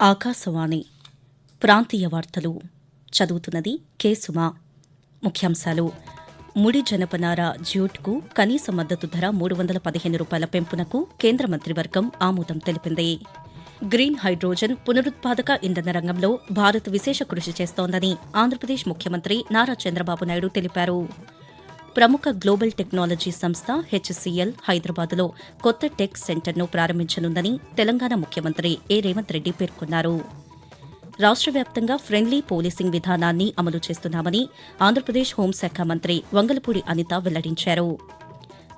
ఆకాశవాణి ప్రాంతీయ వార్తలు చదువుతున్నది కేసుమా ముఖ్యాంశాలు. ముడి జనపనార జ్యూట్కు కనీస మద్దతు ధర మూడు వందల పదిహేను రూపాయల పెంపునకు కేంద్ర మంత్రివర్గం ఆమోదం తెలిపింది. గ్రీన్ హైడ్రోజన్ పునరుత్పాదక ఇంధన రంగంలో భారత్ విశేష కృషి చేస్తోందని ఆంధ్రప్రదేశ్ ముఖ్యమంత్రి నారా చంద్రబాబు నాయుడు తెలిపారు. ప్రముఖ గ్లోబల్ టెక్నాలజీ సంస్థ హెచ్సిఎల్ హైదరాబాద్లో కొత్త టెక్ సెంటర్ను ప్రారంభించనుందని తెలంగాణ ముఖ్యమంత్రి ఏ రేవంత్ రెడ్డి పేర్కొన్నారు. రాష్ట్ర వ్యాప్తంగా ఫ్రెండ్లీ పోలీసింగ్ విధానాన్ని అమలు చేస్తున్నామని ఆంధ్రప్రదేశ్ హోంశాఖ మంత్రి వంగలపూడి అనిత వెల్లడించారు.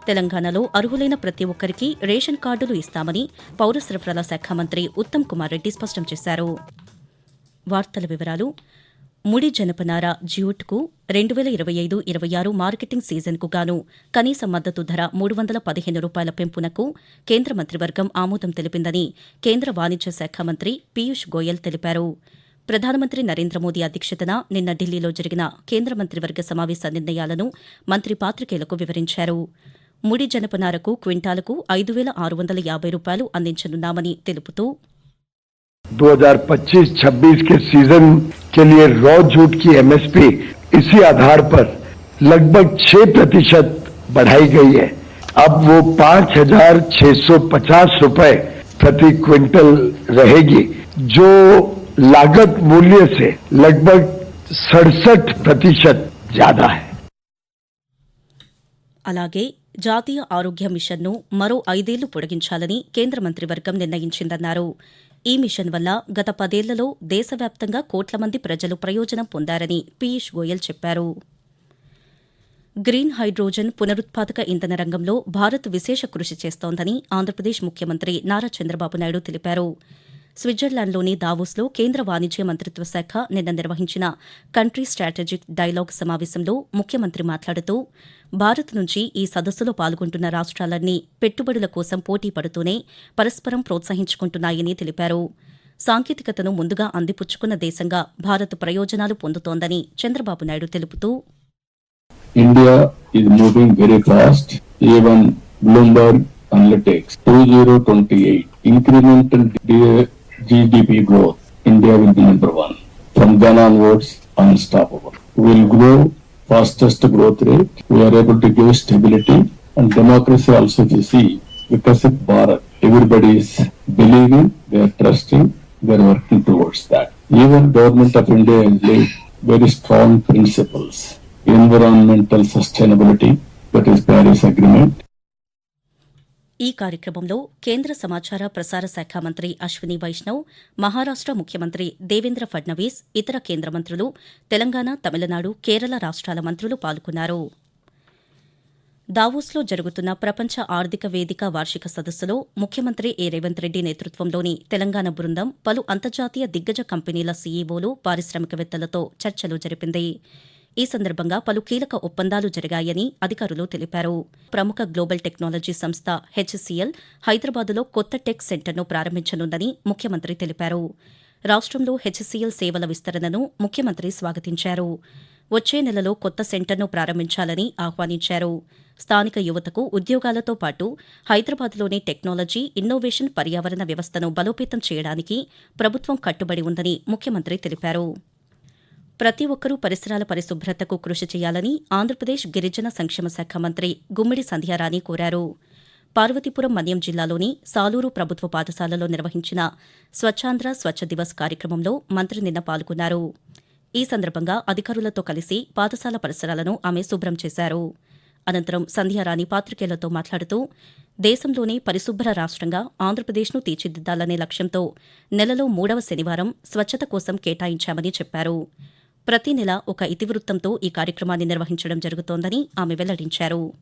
తెలంగాణలో అర్హులైన ప్రతి ఒక్కరికి రేషన్ కార్డులు ఇస్తామని పౌర సరఫరాల శాఖ మంత్రి ఉత్తమ్ కుమార్ రెడ్డి స్పష్టం చేశారు. వార్తల వివరాలు ముడి జనపనార జ్యూట్కు రెండు వేల ఇరవై ఐదు ఇరవై ఆరు మార్కెటింగ్ సీజన్కు గాను కనీస మద్దతు ధర మూడు వందల పదిహేను రూపాయల పెంపునకు కేంద్ర మంత్రివర్గం ఆమోదం తెలిపిందని కేంద్ర వాణిజ్య శాఖ మంత్రి పీయూష్ గోయల్ తెలిపారు. ప్రధానమంత్రి నరేంద్ర మోదీ అధ్యక్షతన నిన్న ఢిల్లీలో జరిగిన కేంద్ర మంత్రివర్గ సమావేశ నిర్ణయాలను మంత్రి పాత్రికేయులకు వివరించారు. ముడి జనపనారకు క్వింటాలకు ఐదు వేల ఆరు వందల యాభై రూపాయలు అందించనున్నామని తెలుపుతూ 2025-26 के सीजन के लिए रॉ जूट की एमएसपी इसी आधार पर लगभग 6 प्रतिशत बढ़ाई गई है अब वो पाँच हजार छह सौ पचास रूपए प्रति क्विंटल रहेगी जो लागत मूल्य से लगभग सड़सठ प्रतिशत ज्यादा है అలాగే జాతీయ ఆరోగ్య మిషన్ను మరో ఐదేళ్లు పొడిగించాలని కేంద్ర మంత్రివర్గం నిర్ణయించిందన్నారు ఈ మిషన్ వల్ల గత పదేళ్ళలో దేశవ్యాప్తంగా కోట్ల మంది ప్రజలు ప్రయోజనం పొందారని పీయూష్ గోయల్ చెప్పారు. గ్రీన్ హైడ్రోజన్ పునరుత్పాదక ఇంధన రంగంలో భారత్ విశేష కృషి చేస్తోందని ఆంధ్రప్రదేశ్ ముఖ్యమంత్రి నారా చంద్రబాబు నాయుడు తెలిపారు. స్విట్జర్లాండ్లోని దావోస్లో కేంద్ర వాణిజ్య మంత్రిత్వ శాఖ నిన్న నిర్వహించిన కంట్రీ స్ట్రాటజిక్ డైలాగ్ సమావేశంలో ముఖ్యమంత్రి మాట్లాడుతూ భారత్ నుంచి ఈ సదస్సులో పాల్గొంటున్న రాష్ట్రాలన్నీ పెట్టుబడుల కోసం పోటీ పడుతూనే పరస్పరం ప్రోత్సహించుకుంటున్నాయని తెలిపారు. సాంకేతికతను ముందుగా అందిపుచ్చుకున్న దేశంగా భారత్ ప్రయోజనాలు పొందుతోందని చంద్రబాబు నాయుడు తెలుపుతూ India is moving very fast even Bloomberg analytics two zero twenty eight incremental GDP growth. India will be number one. From then onwards, unstoppable. We will grow fastest growth rate. We are able to give stability and democracy also you see because of Bharat. Everybody is believing, they are trusting, they are working towards that. Even government of India has laid very strong principles. Environmental sustainability, that is Paris Agreement, ఈ కార్యక్రమంలో కేంద్ర సమాచార ప్రసార శాఖ మంత్రి అశ్విని వైష్ణవ్ మహారాష్ట ముఖ్యమంత్రి దేవేంద్ర ఫడ్నవీస్ ఇతర కేంద్ర మంత్రులు తెలంగాణ తమిళనాడు కేరళ రాష్ట్రాల మంత్రులు పాల్గొన్నారు. దావోస్లో జరుగుతున్న ప్రపంచ ఆర్థిక వేదిక వార్షిక సదస్సులో ముఖ్యమంత్రి ఏ. రేవంత్ రెడ్డి నేతృత్వంలోని తెలంగాణ బృందం పలు అంతర్జాతీయ దిగ్గజ కంపెనీల సీఈఓలు పారిశ్రామికవేత్తలతో చర్చలు జరిపింది. ఈ సందర్భంగా పలు కీలక ఒప్పందాలు జరిగాయని అధికారులు తెలిపారు. ప్రముఖ గ్లోబల్ టెక్నాలజీ సంస్థ హెచ్సిఎల్ హైదరాబాద్లో కొత్త టెక్ సెంటర్ను ప్రారంభించనుందని ముఖ్యమంత్రి తెలిపారు. రాష్ట్రంలో హెచ్సిఎల్ సేవల విస్తరణను ముఖ్యమంత్రి స్వాగతించారు. వచ్చే నెలలో కొత్త సెంటర్ను ప్రారంభించాలని ఆహ్వానించారు. స్థానిక యువతకు ఉద్యోగాలతో పాటు హైదరాబాద్లోని టెక్నాలజీ ఇన్నోవేషన్ పర్యావరణ వ్యవస్థను బలోపేతం చేయడానికి ప్రభుత్వం కట్టుబడి ఉందని ముఖ్యమంత్రి తెలిపారు. ప్రతి ఒక్కరూ పరిసరాల పరిశుభ్రతకు కృషి చేయాలని ఆంధ్రప్రదేశ్ గిరిజన సంక్షేమ శాఖ మంత్రి గుమ్మిడి సంధ్యారాణి కోరారు. పార్వతీపురం మన్యం జిల్లాలోని సాలూరు ప్రభుత్వ పాఠశాలలో నిర్వహించిన స్వచ్ఛాంధ్ర స్వచ్ఛ దివస్ కార్యక్రమంలో మంత్రి నిన్న పాల్గొన్నారు. ఈ సందర్భంగా అధికారులతో కలిసి పాఠశాల పరిసరాలను ఆమె శుభ్రం చేశారు. అనంతరం సంధ్యారాణి పాత్రికేయులతో మాట్లాడుతూ దేశంలోనే పరిశుభ్ర రాష్ట్రంగా ఆంధ్రప్రదేశ్ను తీర్చిదిద్దాలనే లక్ష్యంతో నెలలో మూడవ శనివారం స్వచ్ఛత కోసం కేటాయించామని చెప్పారు. ప్రతి నెల ఒక ఇతివృత్తంతో ఈ కార్యక్రమాన్ని నిర్వహించడం జరుగుతోందని ఆమె వెల్లడించారు.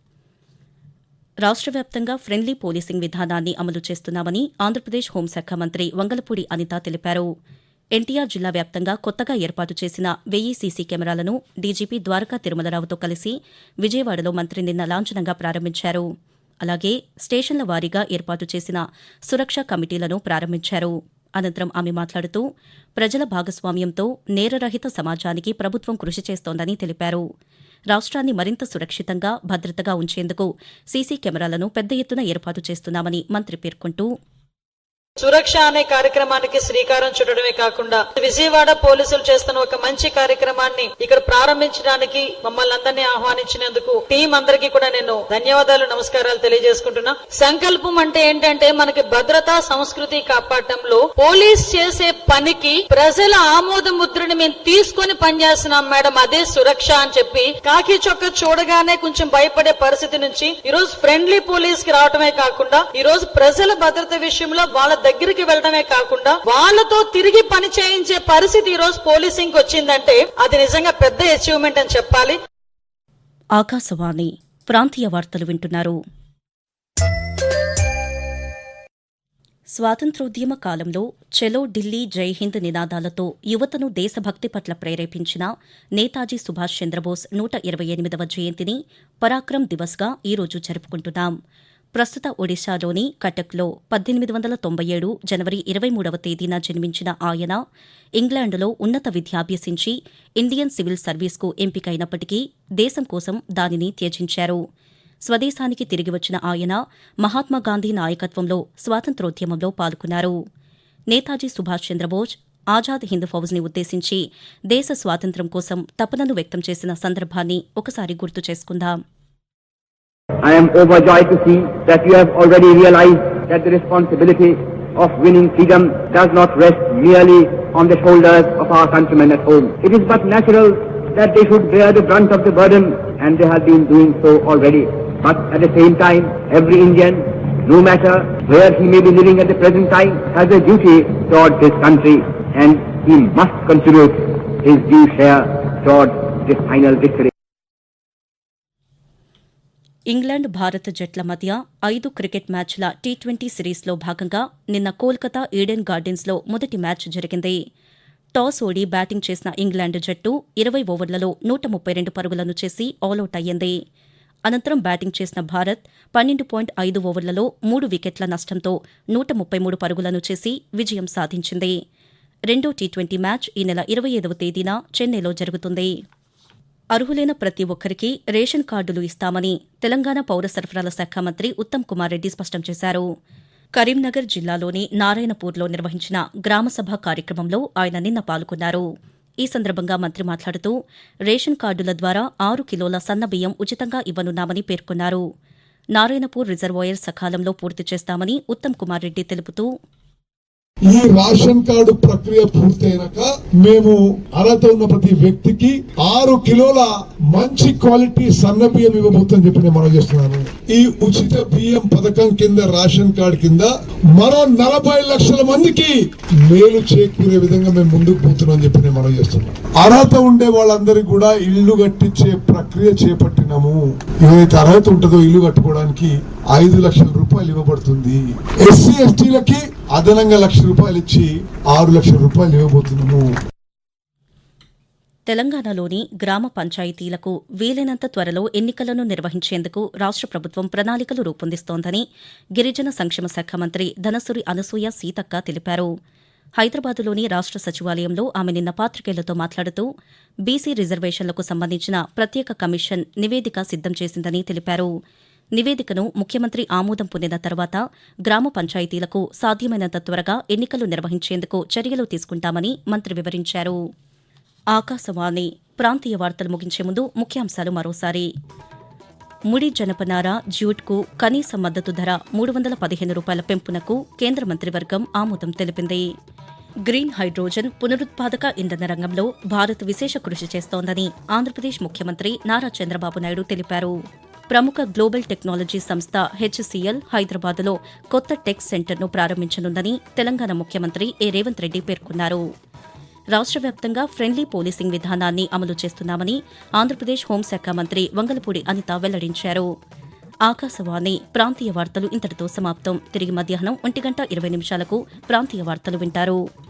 రాష్ట్ర వ్యాప్తంగా ఫ్రెండ్లీ పోలీసింగ్ విధానాన్ని అమలు చేస్తున్నామని ఆంధ్రప్రదేశ్ హోంశాఖ మంత్రి వంగలపూడి అనిత తెలిపారు. ఎన్టీఆర్ జిల్లా వ్యాప్తంగా కొత్తగా ఏర్పాటు చేసిన వెయ్యి సీసీ కెమెరాలను డీజీపీ ద్వారకా తిరుమలరావుతో కలిసి విజయవాడలో మంత్రి నిన్న లాంఛనంగా ప్రారంభించారు. అలాగే స్టేషన్ల వారీగా ఏర్పాటు చేసిన సురక్షా కమిటీలను ప్రారంభించారు. అనంతరం ఆమె మాట్లాడుతూ ప్రజల భాగస్వామ్యంతో నేరరహిత సమాజానికి ప్రభుత్వం కృషి చేస్తోందని తెలిపారు. రాష్ట్రాన్ని మరింత సురక్షితంగా భద్రతగా ఉంచేందుకు సీసీ కెమెరాలను పెద్ద ఎత్తున ఏర్పాటు చేస్తున్నామని మంత్రి పేర్కొంటూ సురక్ష అనే కార్యక్రమానికి శ్రీకారం చుట్టడమే కాకుండా విజయవాడ పోలీసులు చేస్తున్న ఒక మంచి కార్యక్రమాన్ని ఇక్కడ ప్రారంభించడానికి మమ్మల్ని అందరినీ ఆహ్వానించినందుకు టీం అందరికీ కూడా నేను ధన్యవాదాలు నమస్కారాలు తెలియజేసుకుంటున్నా. సంకల్పం అంటే ఏంటంటే మనకి భద్రతా సంస్కృతి కాపాడటంలో పోలీస్ చేసే పనికి ప్రజల ఆమోద ముద్రని మేము తీసుకొని పనిచేస్తున్నాం మేడం. అదే సురక్ష అని చెప్పి కాకి చొక్క చూడగానే కొంచెం భయపడే పరిస్థితి నుంచి ఈ రోజు ఫ్రెండ్లీ పోలీస్కి రావటమే కాకుండా ఈ రోజు ప్రజల భద్రత విషయంలో వాళ్ళ దగ్గరికి వెళ్ళడమే కాకుండా వాళ్ళతో తిరిగి పని చేయించే పరిస్థితి ఈ రోజు పోలీసింగ్ వచ్చిందంటే అది నిజంగా పెద్ద అచీవ్మెంట్ అని చెప్పాలి. ఆకాశవాణి ప్రాంతీయ వార్తలు వింటున్నారు. స్వాతంత్రోద్యమ కాలంలో చలో ఢిల్లీ జై హింద్ నినాదాలతో యువతను దేశభక్తి పట్ల ప్రేరేపించిన నేతాజీ సుభాష్ చంద్రబోస్ నూట ఇరవై ఎనిమిదవ జయంతిని పరాక్రమ్ దివస్గా ఈరోజు జరుపుకుంటున్నాం. ప్రస్తుత ఒడిశాలోని కటక్లో పద్దెనిమిది వందల తొంభై ఏడు జనవరి ఇరవై మూడవ తేదీన జన్మించిన ఆయన ఇంగ్లాండులో ఉన్నత విద్యాభ్యసించి ఇండియన్ సివిల్ సర్వీస్కు ఎంపికైనప్పటికీ దేశం కోసం దానిని త్యజించారు. స్వదేశానికి తిరిగి వచ్చిన ఆయన మహాత్మాగాంధీ నాయకత్వంలో స్వాతంత్రోద్యమంలో పాల్గొన్నారు. నేతాజీ సుభాష్ చంద్రబోస్ ఆజాద్ హింద్ ఫౌజ్ని ఉద్దేశించి దేశ స్వాతంత్ర్యం కోసం తపనను వ్యక్తం చేసిన సందర్భాన్ని ఒకసారి గుర్తు చేసుకుందాం. I am overjoyed to see that you have already realized that the responsibility of winning freedom does not rest merely on the shoulders of our countrymen at home. It is but natural that they should bear the brunt of the burden and they have been doing so already. But at the same time, every Indian, no matter where he may be living at the present time, has a duty towards his country and he must contribute his due share towards this final victory. England Bharat జట్ల మధ్య ఐదు cricket మ్యాచ్ల T twenty సిరీస్లో భాగంగా నిన్న Kolkata Eden గార్డెన్స్లో మొదటి match జరిగింది. టాస్ ఓడి బ్యాటింగ్ చేసిన ఇంగ్లాండ్ జట్టు ఇరవై ఓవర్లలో నూట ముప్పై రెండు పరుగులను చేసి ఆలౌట్ అయ్యింది. అనంతరం బ్యాటింగ్ చేసిన భారత్ పన్నెండు పాయింట్ ఐదు ఓవర్లలో మూడు వికెట్ల నష్టంతో నూట ముప్పై మూడు పరుగులను చేసి విజయం సాధించింది. రెండో టీ ట్వంటీ మ్యాచ్ ఈ నెల ఇరవై ఐదవ తేదీన చెన్నైలో జరుగుతుంది. అర్హులైన ప్రతి ఒక్కరికి రేషన్ కార్డులు ఇస్తామని తెలంగాణ పౌర సరఫరాల శాఖ మంత్రి ఉత్తమ్ కుమార్ రెడ్డి స్పష్టం చేశారు. కరీంనగర్ జిల్లాలోని నారాయణపూర్లో నిర్వహించిన గ్రామసభ కార్యక్రమంలో ఆయన నిన్న పాల్గొన్నారు. ఈ సందర్భంగా మంత్రి మాట్లాడుతూ రేషన్ కార్డుల ద్వారా ఆరు కిలోల సన్నబియ్యం ఉచితంగా ఇవ్వనున్నామని పేర్కొన్నారు. నారాయణపూర్ రిజర్వాయర్ సకాలంలో పూర్తి చేస్తామని ఉత్తమ్ కుమార్ రెడ్డి తెలుపుతూ ఈ రేషన్ కార్డు ప్రక్రియ పూర్తయినాక మేము అర్హత ఉన్న ప్రతి వ్యక్తికి ఆరు కిలోల మంచి క్వాలిటీ సన్న బియ్యం ఇవ్వబోతుందని చెప్పి నేను మనం చేస్తున్నాను. ఈ ఉచిత బియ్యం పథకం కింద రేషన్ కార్డు కింద మరో నలభై లక్షల మందికి మేలు చేకూరే విధంగా మేము ముందుకు పోతున్నాం చెప్పి నేను మనం చేస్తున్నాం అర్హత ఉండే వాళ్ళందరికీ కూడా ఇల్లు కట్టించే ప్రక్రియ చేపట్టినాము. ఏదైతే అర్హత ఉంటుందో ఇల్లు కట్టుకోవడానికి ఐదు లక్షల రూపాయలు ఇవ్వబడుతుంది. ఎస్సీ ఎస్టీలకి అదనంగా లక్ష రూపాయలు ఇచ్చి ఆరు లక్షల రూపాయలు ఇవ్వబోతున్నాము. తెలంగాణలోని గ్రామ పంచాయతీలకు వీలైనంత త్వరలో ఎన్నికలను నిర్వహించేందుకు రాష్ట ప్రభుత్వం ప్రణాళికలు రూపొందిస్తోందని గిరిజన సంక్షేమ శాఖ మంత్రి ధనసురి అనసూయ సీతక్క తెలిపారు. హైదరాబాదులోని రాష్ట సచివాలయంలో ఆమె నిన్న పాత్రికేయులతో మాట్లాడుతూ బీసీ రిజర్వేషన్లకు సంబంధించిన ప్రత్యేక కమిషన్ నివేదిక సిద్దం చేసిందని తెలిపారు. నివేదికను ముఖ్యమంత్రి ఆమోదం పొందిన తర్వాత గ్రామ పంచాయతీలకు సాధ్యమైనంత త్వరగా ఎన్నికలు నిర్వహించేందుకు చర్యలు తీసుకుంటామని మంత్రి వివరించారు. ఆకాశవాణి ప్రాంతీయ వార్తలు ముగించే ముందు ముఖ్యాంశాలు మరోసారి. ముడి జనపనార జ్యూట్కు కనీస మద్దతు ధర మూడు వందల పదిహేను రూపాయల పెంపునకు కేంద్ర మంత్రివర్గం ఆమోదం తెలిపింది. గ్రీన్ హైడ్రోజన్ పునరుత్పాదక ఇంధన రంగంలో భారత్ విశేష కృషి చేస్తోందని ఆంధ్రప్రదేశ్ ముఖ్యమంత్రి నారా చంద్రబాబు నాయుడు తెలిపారు. ప్రముఖ గ్లోబల్ టెక్నాలజీ సంస్థ హెచ్సిఎల్ హైదరాబాద్లో కొత్త టెక్ సెంటర్ను ప్రారంభించనుందని తెలంగాణ ముఖ్యమంత్రి ఏ. రేవంత్ రెడ్డి పేర్కొన్నారు. రాష్ట్ర వ్యాప్తంగా ఫ్రెండ్లీ పోలీసింగ్ విధానాన్ని అమలు చేస్తున్నామని ఆంధ్రప్రదేశ్ హోంశాఖ మంత్రి వంగలపూడి అనిత వెల్లడించారు. ఆకాశవాణి ప్రాంతీయ వార్తలు ఇంతటితో సమాప్తం. తిరిగి మధ్యాహ్నం ఒంటి గంట ఇరవై నిమిషాలకు ప్రాంతీయ వార్తలు వింటారు.